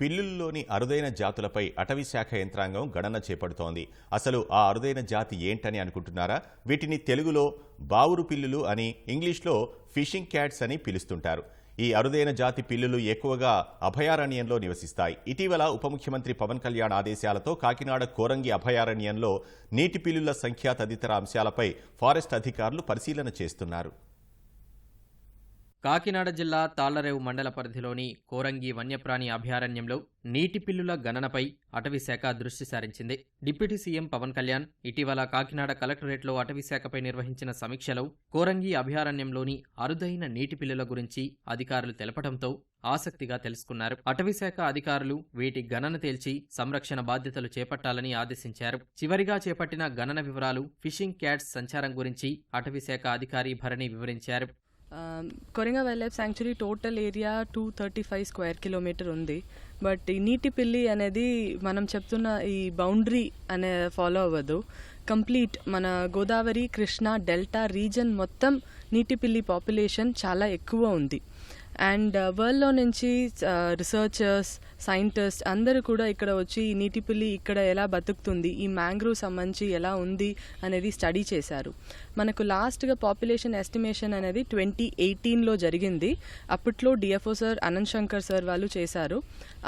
పిల్లుల్లోని అరుదైన జాతులపై అటవీ శాఖ యంత్రాంగం గణన చేపడుతోంది. అసలు ఆ అరుదైన జాతి ఏంటని అనుకుంటున్నారా? వీటిని తెలుగులో బావురు పిల్లులు అని ఇంగ్లీష్లో ఫిషింగ్ క్యాట్స్ అని పిలుస్తుంటారు. ఈ అరుదైన జాతి పిల్లులు ఎక్కువగా అభయారణ్యంలో నివసిస్తాయి. ఇటీవల ఉప ముఖ్యమంత్రి పవన్ కళ్యాణ్ ఆదేశాలతో కాకినాడ కోరంగి అభయారణ్యంలో నీటి పిల్లుల సంఖ్య తదితర అంశాలపై ఫారెస్ట్ అధికారులు పరిశీలన చేస్తున్నారు. కాకినాడ జిల్లా తాళ్ళరేవు మండల పరిధిలోని కోరంగి వన్యప్రాణి అభయారణ్యంలో నీటి పిల్లుల గణనపై అటవీశాఖ దృష్టి సారించింది. డిప్యూటీ సీఎం పవన్ కళ్యాణ్ ఇటీవల కాకినాడ కలెక్టరేట్లో అటవీశాఖపై నిర్వహించిన సమీక్షలో కోరంగి అభయారణ్యంలోని అరుదైన నీటి పిల్లుల గురించి అధికారులు తెలపడంతో ఆసక్తిగా తెలుసుకున్నారు. అటవీశాఖ అధికారులు వీటి గణన తేల్చి సంరక్షణ బాధ్యతలు చేపట్టాలని ఆదేశించారు. చివరిగా చేపట్టిన గణన వివరాలు ఫిషింగ్ క్యాట్స్ సంచారం గురించి అటవీశాఖ అధికారి భరణి వివరించారు. Coringa wild life sanctuary total area two thirty five square kilometre ఉంది. బట్ ఈ నీటి పిల్లి అనేది మనం చెప్తున్న ఈ బౌండరీ అనే ఫాలో అవ్వదు. కంప్లీట్ మన గోదావరి కృష్ణా డెల్టా రీజన్ మొత్తం నీటి పిల్లి పాపులేషన్ చాలా ఎక్కువ ఉంది. అండ్ uh, వరల్డ్లో నుంచి uh, రీసెర్చర్స్ సైంటిస్ట్ అందరూ కూడా ఇక్కడ వచ్చి ఈ నీటిపిల్లి ఇక్కడ ఎలా బతుకుతుంది ఈ మ్యాంగ్రోవ్ సంబంధించి ఎలా ఉంది అనేది స్టడీ చేశారు. మనకు లాస్ట్గా పాపులేషన్ ఎస్టిమేషన్ అనేది ట్వంటీ ఎయిటీన్లో జరిగింది. అప్పట్లో DFO sir Anant Shankar sir వాళ్ళు చేశారు.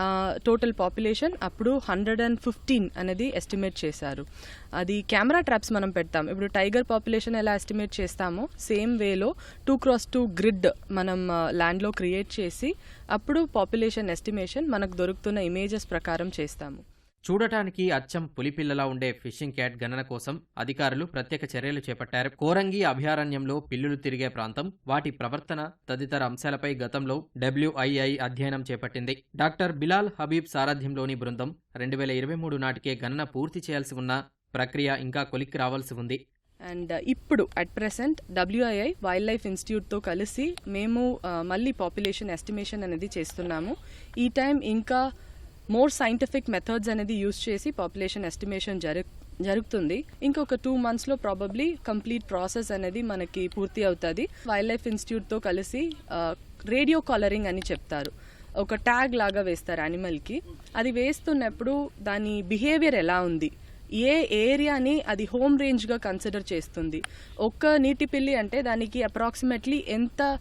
Uh, టోటల్ పాపులేషన్ అప్పుడు హండ్రెడ్ అండ్ ఫిఫ్టీన్ అనేది ఎస్టిమేట్ చేశారు. అది కెమెరా ట్రాప్స్ మనం పెడతాం. ఇప్పుడు టైగర్ పాపులేషన్ ఎలా ఎస్టిమేట్ చేస్తామో సేమ్ వేలో టూ క్రాస్ టూ గ్రిడ్ మనం uh, ల్యాండ్లో క్రియేట్ చేసి అప్పుడు పాపులేషన్ ఎస్టిమేషన్ మనకు దొరుకుతున్న ఇమేజెస్ ప్రకారం చేస్తాము. చూడటానికి అచ్చం పులిపిల్లలా ఉండే ఫిషింగ్ క్యాట్ గణన కోసం అధికారులు ప్రత్యేక చర్యలు చేపట్టారు. కోరంగి అభయారణ్యంలో పిల్లులు తిరిగే ప్రాంతం వాటి ప్రవర్తన తదితర అంశాలపై గతంలో డబ్ల్యూఐఐ అధ్యయనం చేపట్టింది. డాక్టర్ బిలాల్ హబీబ్ సారథ్యంలోని బృందం రెండు వేల ఇరవై మూడు నాటికే గణన పూర్తి చేయాల్సి ఉన్న ప్రక్రియ ఇంకా కొలిక్కి రావాల్సి ఉంది. అండ్ ఇప్పుడు at present WII wild life ఇన్స్టిట్యూట్తో కలిసి మేము మళ్ళీ పాపులేషన్ ఎస్టిమేషన్ అనేది చేస్తున్నాము. ఈ టైం ఇంకా మోర్ సైంటిఫిక్ మెథడ్స్ అనేది యూస్ చేసి పాపులేషన్ ఎస్టిమేషన్ జరు జరుగుతుంది. ఇంకొక టూ మంత్స్లో ప్రాబబ్లీ కంప్లీట్ ప్రాసెస్ అనేది మనకి పూర్తి అవుతుంది. వైల్డ్ లైఫ్ ఇన్స్టిట్యూట్తో కలిసి రేడియో కాలరింగ్ అని చెప్తారు. ఒక ట్యాగ్ లాగా వేస్తారు యానిమల్కి అది వేస్తున్నప్పుడు దాని బిహేవియర్ ఎలా ఉంది? ఏ ఏరియాని అది హోమ్ రేంజ్గా కన్సిడర్ చేస్తుంది. ఒక్క నీటి పిల్లి అంటే దానికి అప్రాక్సిమేట్లీ ఎంత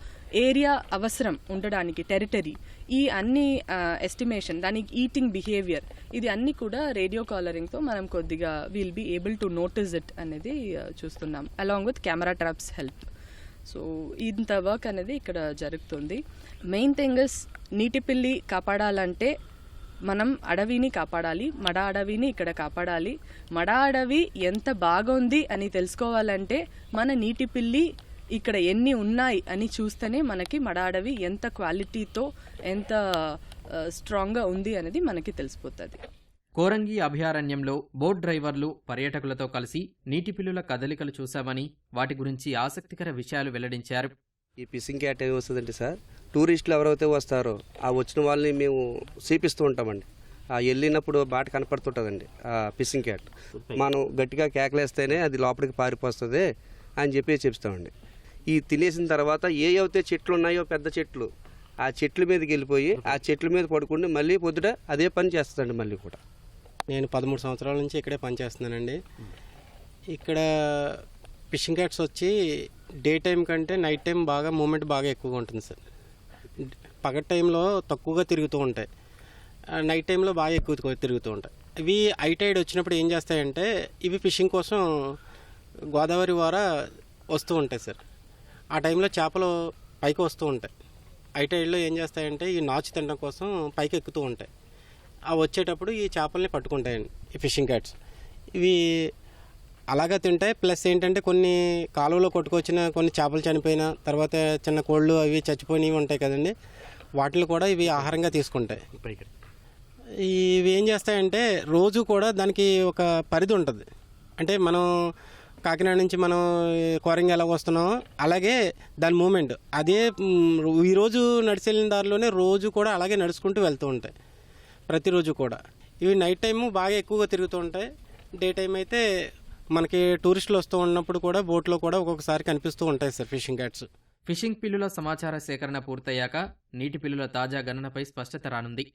ఏరియా అవసరం ఉండడానికి టెరిటరీ ఈ అన్ని ఎస్టిమేషన్ దానికి ఈటింగ్ బిహేవియర్ ఇది అన్ని కూడా రేడియో కాలరింగ్తో మనం కొద్దిగా will be able to notice it అనేది చూస్తున్నాం along with camera traps help so ఇంత వర్క్ అనేది ఇక్కడ జరుగుతుంది. మెయిన్ థింగ్ ఇస్ నీటి పిల్లి కాపాడాలంటే మనం అడవిని కాపాడాలి మడ అడవిని ఇక్కడ కాపాడాలి. మడ అడవి ఎంత బాగుంది అని తెలుసుకోవాలంటే మన నీటి పిల్లి ఇక్కడ ఎన్ని ఉన్నాయి అని చూస్తేనే మనకి మడ అడవి ఎంత క్వాలిటీతో ఎంత స్ట్రాంగ్గా ఉంది అనేది మనకి తెలిసిపోతుంది. కోరంగి అభయారణ్యంలో బోట్ డ్రైవర్లు పర్యాటకులతో కలిసి నీటి పిల్లుల కదలికలు చూశామని వాటి గురించి ఆసక్తికర విషయాలు వెల్లడించారు. ఈ ఫిషింగ్ క్యాట్ ఏమి వస్తుందంటే సార్. టూరిస్టులు ఎవరైతే వస్తారో ఆ వచ్చిన వాళ్ళని మేము చూపిస్తూ ఉంటామండి. ఆ వెళ్ళినప్పుడు బాట కనపడుతుంటుందండి ఆ ఫిషింగ్ క్యాట్. మనం గట్టిగా కేకలేస్తేనే అది లోపలికి పారిపోస్తుంది అని చెప్పి చెప్తామండి ఈ తినేసిన తర్వాత ఏ అయితే చెట్లు ఉన్నాయో పెద్ద చెట్లు ఆ చెట్ల మీదకి వెళ్ళిపోయి ఆ చెట్ల మీద పడుకుని మళ్ళీ పొద్దుట అదే పని చేస్తుందండి మళ్ళీ కూడా. నేను పదమూడు సంవత్సరాల నుంచి ఇక్కడే పనిచేస్తున్నానండి ఇక్కడ ఫిషింగ్ క్యాట్స్ వచ్చి డే టైం కంటే నైట్ టైం బాగా మూమెంట్ బాగా ఎక్కువగా ఉంటుంది సార్. పగటి టైంలో తక్కువగా తిరుగుతూ ఉంటాయి. నైట్ టైంలో బాగా ఎక్కువ తిరుగుతూ ఉంటాయి. ఇవి ఐ టైడ్ వచ్చినప్పుడు ఏం చేస్తాయంటే ఇవి ఫిషింగ్ కోసం గోదావరి వార వస్తూ ఉంటాయి సార్. ఆ టైంలో చేపలు పైకి వస్తూ ఉంటాయి. ఐ టైడ్లో ఏం చేస్తాయంటే ఈ నాచు తినడం కోసం పైకి ఎక్కుతూ ఉంటాయి. అవి వచ్చేటప్పుడు ఈ చేపల్ని పట్టుకుంటాయండి ఈ ఫిషింగ్ క్యాట్స్ ఇవి అలాగా తింటాయి ప్లస్ ఏంటంటే కొన్ని కాలువలో కొట్టుకొచ్చిన కొన్ని చేపలు చనిపోయిన తర్వాత చిన్న కోళ్ళు అవి చచ్చిపోయినవి ఉంటాయి కదండి. వాటిని కూడా ఇవి ఆహారంగా తీసుకుంటాయి. ఇవి ఏం చేస్తాయంటే రోజు కూడా దానికి ఒక పరిధి ఉంటుంది. అంటే మనం కాకినాడ నుంచి మనం కోరంగి ఎలా వస్తున్నామో అలాగే దాని మూమెంట్. అదే ఈరోజు నడిచి వెళ్ళిన దారిలోనే రోజు కూడా అలాగే నడుచుకుంటూ వెళ్తూ ఉంటాయి. ప్రతిరోజు కూడా. ఇవి నైట్ టైము బాగా ఎక్కువగా తిరుగుతూ ఉంటాయి. డే టైం అయితే మనకి టూరిస్టులు వస్తూ ఉన్నప్పుడు కూడా బోట్లో కూడా ఒక్కొక్కసారి కనిపిస్తూ ఉంటాయి సార్ ఫిషింగ్ క్యాట్స్ ఫిషింగ్ పిల్లుల సమాచార సేకరణ పూర్తయ్యాక నీటి పిల్లుల తాజా గణనపై స్పష్టత రానుంది.